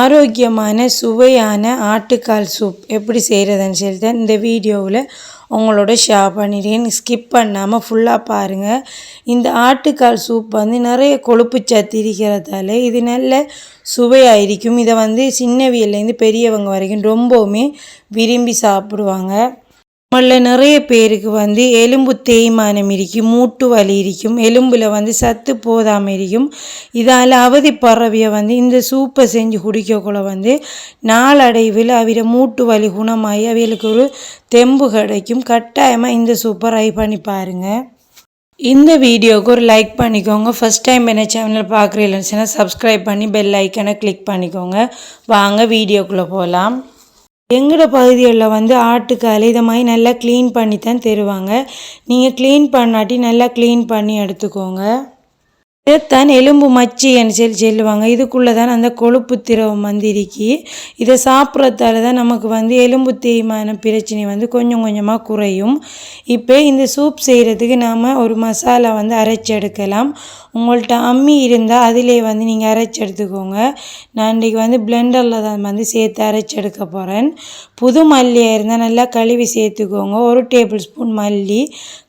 ஆரோக்கியமான சுவையான ஆட்டுக்கால் சூப் எப்படி செய்கிறதுன்னு சொல்லிட்டு இந்த வீடியோவில் உங்களோட ஷேர் பண்ணிடுறேன். ஸ்கிப் பண்ணாமல் ஃபுல்லாக பாருங்கள் இந்த ஆட்டுக்கால் சூப் வந்து நிறைய கொழுப்பு சத்து இருக்கிறதால இது நல்ல சுவையாக இருக்கும். இதை வந்து சின்னவியல்லேருந்து பெரியவங்க வரைக்கும் ரொம்பவுமே விரும்பி சாப்பிடுவாங்க. உள்ள நிறைய பேருக்கு வந்து எலும்பு தேய்மானம் இருக்கும் மூட்டு வலி இருக்கும் எலும்பில் வந்து சத்து போதாமல் இருக்கும். இதால் அவதிப்படுறவிய வந்து இந்த சூப்பை செஞ்சு குடிக்கக்குள்ள வந்து நாளடைவில் அவரை மூட்டு வலி குணமாகி அவைகளுக்கு ஒரு தெம்பு கிடைக்கும். கட்டாயமாக இந்த சூப்பை ட்ரை பண்ணி பாருங்கள் இந்த வீடியோவுக்கு ஒரு லைக் பண்ணிக்கோங்க. ஃபஸ்ட் டைம் என்ன சேனல் பார்க்குறீங்கன்னு சப்ஸ்கிரைப் பண்ணி பெல் ஐக்கனை கிளிக் பண்ணிக்கோங்க. வாங்க வீடியோக்குள்ளே போகலாம் எங்களோட பகுதிகளில் வந்து ஆட்டுக்கால் இதை மாதிரி நல்லா க்ளீன் பண்ணி தான் தருவாங்க. நீங்கள் க்ளீன் பண்ணாட்டி நல்லா க்ளீன் பண்ணி எடுத்துக்கோங்க. இதைத்தான் எலும்பு மச்சின்னு சொல்லி சொல்லுவாங்க. இதுக்குள்ளே தான் அந்த கொழுப்பு திரவம் வந்து இருக்கி இதை சாப்பிட்றதால தான் நமக்கு வந்து எலும்பு தேய்மான பிரச்சனை வந்து கொஞ்சம் கொஞ்சமாக குறையும். இப்போ இந்த சூப் செய்கிறதுக்கு நாம் ஒரு மசாலா வந்து அரைச்சி எடுக்கலாம். உங்கள்கிட்ட அம்மி இருந்தால் அதிலே வந்து நீங்கள் அரைச்சி எடுத்துக்கோங்க. நான் இன்றைக்கி வந்து பிளெண்டரில் தான் வந்து சேர்த்து அரைச்சி எடுக்க போகிறேன் புது மல்லியாக இருந்தால் நல்லா கழுவி சேர்த்துக்கோங்க. ஒரு டேபிள் ஸ்பூன் மல்லி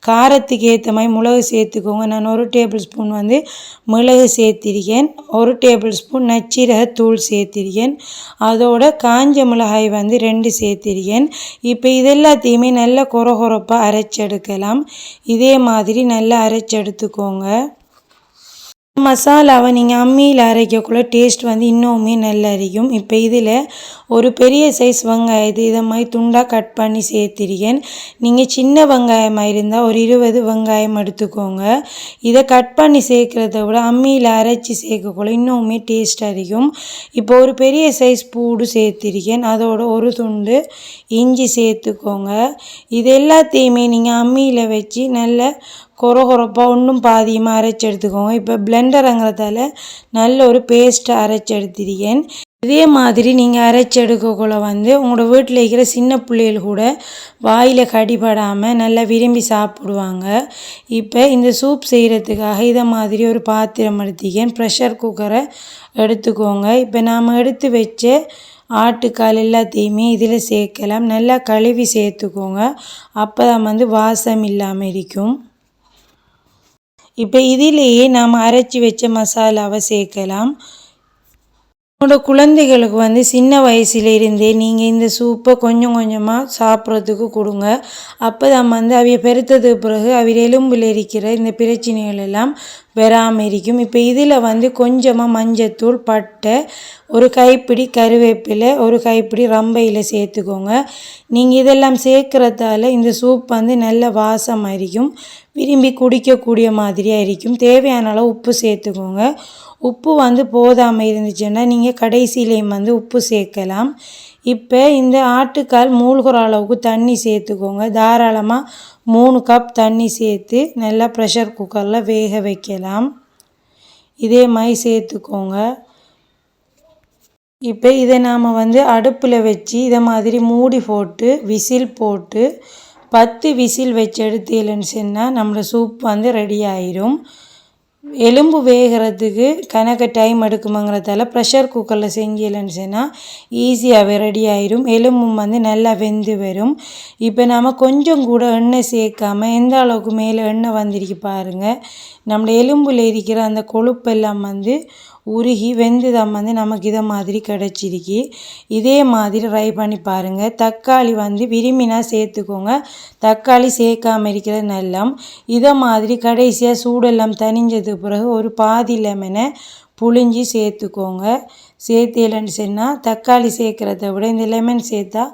காரத்துக்கு ஏற்ற மாதிரி மிளகு சேர்த்துக்கோங்க. நான் ஒரு டேபிள் ஸ்பூன் வந்து மிளகு சேர்த்திருக்கேன். ஒரு டேபிள் ஸ்பூன் நச்சீரகத்தூள் சேர்த்திருக்கேன். அதோட காஞ்ச மிளகாய் வந்து ரெண்டு சேர்த்திருக்கேன். இப்போ இதெல்லாத்தையுமே நல்லா குறை குறைப்பாக அரைச்செடுக்கலாம். இதே மாதிரி நல்லா அரைச்செடுத்துக்கோங்க. மசாலாவை நீங்கள் அம்மியில் அரைக்கக்குள்ள டேஸ்ட் வந்து இன்னுமே நல்லா இருக்கும் இப்போ இதில் ஒரு பெரிய சைஸ் வெங்காயத்தை இதை மாதிரி துண்டாக கட் பண்ணி சேர்த்திருக்கேன். நீங்கள் சின்ன வெங்காயமாக இருந்தால் ஒரு இருபது வெங்காயம் எடுத்துக்கோங்க. இதை கட் பண்ணி சேர்க்குறத விட அம்மியில் அரைச்சி சேர்க்கக்குள்ள இன்னுமே டேஸ்ட்டாக இருக்கும் இப்போ ஒரு பெரிய சைஸ் பூடு சேர்த்திருக்கேன். அதோட ஒரு துண்டு இஞ்சி சேர்த்துக்கோங்க. இது எல்லாத்தையுமே நீங்கள் அம்மியில் வச்சு நல்ல கொர கொரப்பாக ஒன்றும் பாதியமாக அரைச்சி எடுத்துக்கோங்க. இப்போ பிளெண்டருங்கிறதால நல்ல ஒரு பேஸ்ட்டை அரைச்சி எடுத்திருக்கேன். இதே மாதிரி நீங்கள் அரைச்சி எடுக்கக்குள்ள வந்து உங்களோட வீட்டில் இருக்கிற சின்ன பிள்ளைகள் கூட வாயில் கடிபடாமல் நல்லா விரும்பி சாப்பிடுவாங்க. இப்போ இந்த சூப் செய்கிறதுக்காக இதை மாதிரி ஒரு பாத்திரம் எடுத்திக்கேன் ப்ரெஷர் குக்கரை எடுத்துக்கோங்க. இப்போ நாம் எடுத்து வச்ச ஆட்டுக்கால் எல்லாத்தையுமே இதில் சேர்க்கலாம். நல்லா கழுவி சேர்த்துக்கோங்க. அப்போ தான் வந்து வாசம் இல்லாமல் இருக்கும். இப்போ இதிலேயே நாம் அரைச்சி வச்ச மசாலாவை சேர்க்கலாம். உங்களோட குழந்தைகளுக்கு வந்து சின்ன வயசுலேருந்தே நீங்கள் இந்த சூப்பை கொஞ்சம் கொஞ்சமாக சாப்பிட்றதுக்கு கொடுங்க. அப்போ தான் வந்து அவைய பெருத்ததுக்கு பிறகு அவைய எலும்பில் இருக்கிற இந்த பிரச்சனைகள் எல்லாம் வராமல் இருக்கும். இப்போ இதில் வந்து கொஞ்சமாக மஞ்சத்தூள் பட்டை ஒரு கைப்பிடி கருவேப்பிலை ஒரு கைப்பிடி ரம்பையில் சேர்த்துக்கோங்க. நீங்கள் இதெல்லாம் சேர்க்குறதால இந்த சூப் வந்து நல்ல வாசம் இருக்கும். விரும்பி குடிக்கக்கூடிய மாதிரியாக இருக்கும். தேவையான அளவு உப்பு சேர்த்துக்கோங்க. உப்பு வந்து போதாமல் இருந்துச்சுன்னா நீங்கள் கடைசியிலையும் வந்து உப்பு சேர்க்கலாம். இப்போ இந்த ஆட்டுக்கால் மூழ்கிற அளவுக்கு தண்ணி சேர்த்துக்கோங்க. தாராளமாக மூணு கப் தண்ணி சேர்த்து நல்லா ப்ரெஷர் குக்கரில் வேக வைக்கலாம். இதே மாதிரி சேர்த்துக்கோங்க. இப்போ இதை நாம் வந்து அடுப்பில் வச்சு இதை மாதிரி மூடி போட்டு விசில் போட்டு பத்து விசில் வச்சு எடுத்தீங்கன்னு சொன்னால் நம்மளோட சூப் வந்து ரெடி ஆயிரும். எலும்பு வேகிறதுக்கு கணக்கு டைம் எடுக்குமாங்கிறதால ப்ரெஷர் குக்கரில் செஞ்சீங்கன்னு சொன்னால் ஈஸியாகவே ரெடி ஆயிரும். எலும்பும் வந்து நல்லா வெந்து வரும். இப்போ நம்ம கொஞ்சம் கூட எண்ணெய் சேர்க்காமல் எந்த அளவுக்கு மேலே எண்ணெய் வந்திருக்கு பாருங்கள் நம்ம எலும்பில் இருக்கிற அந்த கொழுப்பெல்லாம் வந்து உருகி வெந்துதான் வந்து நமக்கு இதை மாதிரி கிடச்சிருக்கு. இதே மாதிரி ட்ரை பண்ணி பாருங்கள் தக்காளி வந்து விரும்பினா சேர்த்துக்கோங்க. தக்காளி சேர்க்காமல் இருக்கிறது நல்லம். இதை மாதிரி கடைசியாக சூடெல்லாம் தனிஞ்சது பிறகு ஒரு பாதி லெமனை புழிஞ்சி சேர்த்துக்கோங்க. சேர்த்து இல்லைன்னு சொன்னால் தக்காளி சேர்க்குறத விட இந்த லெமன் சேர்த்தா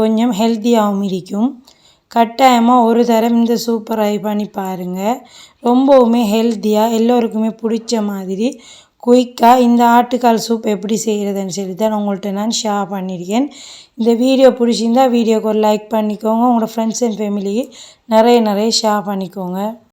கொஞ்சம் ஹெல்த்தியாகவும் இருக்கும். கட்டாயமாக ஒரு தரம் இந்த சூப்பர் ட்ரை பண்ணி பாருங்கள் ரொம்பவுமே ஹெல்த்தியாக எல்லோருக்குமே பிடிச்ச மாதிரி குயிக்காக இந்த ஆட்டுக்கால் சூப் எப்படி செய்கிறதுன்னு சொல்லி தான் உங்கள்கிட்ட நான் ஷேர் பண்ணியிருக்கேன். இந்த வீடியோ பிடிச்சிருந்தா வீடியோக்கு ஒரு லைக் பண்ணிக்கோங்க. உங்களோட ஃப்ரெண்ட்ஸ் அண்ட் ஃபேமிலிக்கு நிறைய நிறைய ஷேர் பண்ணிக்கோங்க.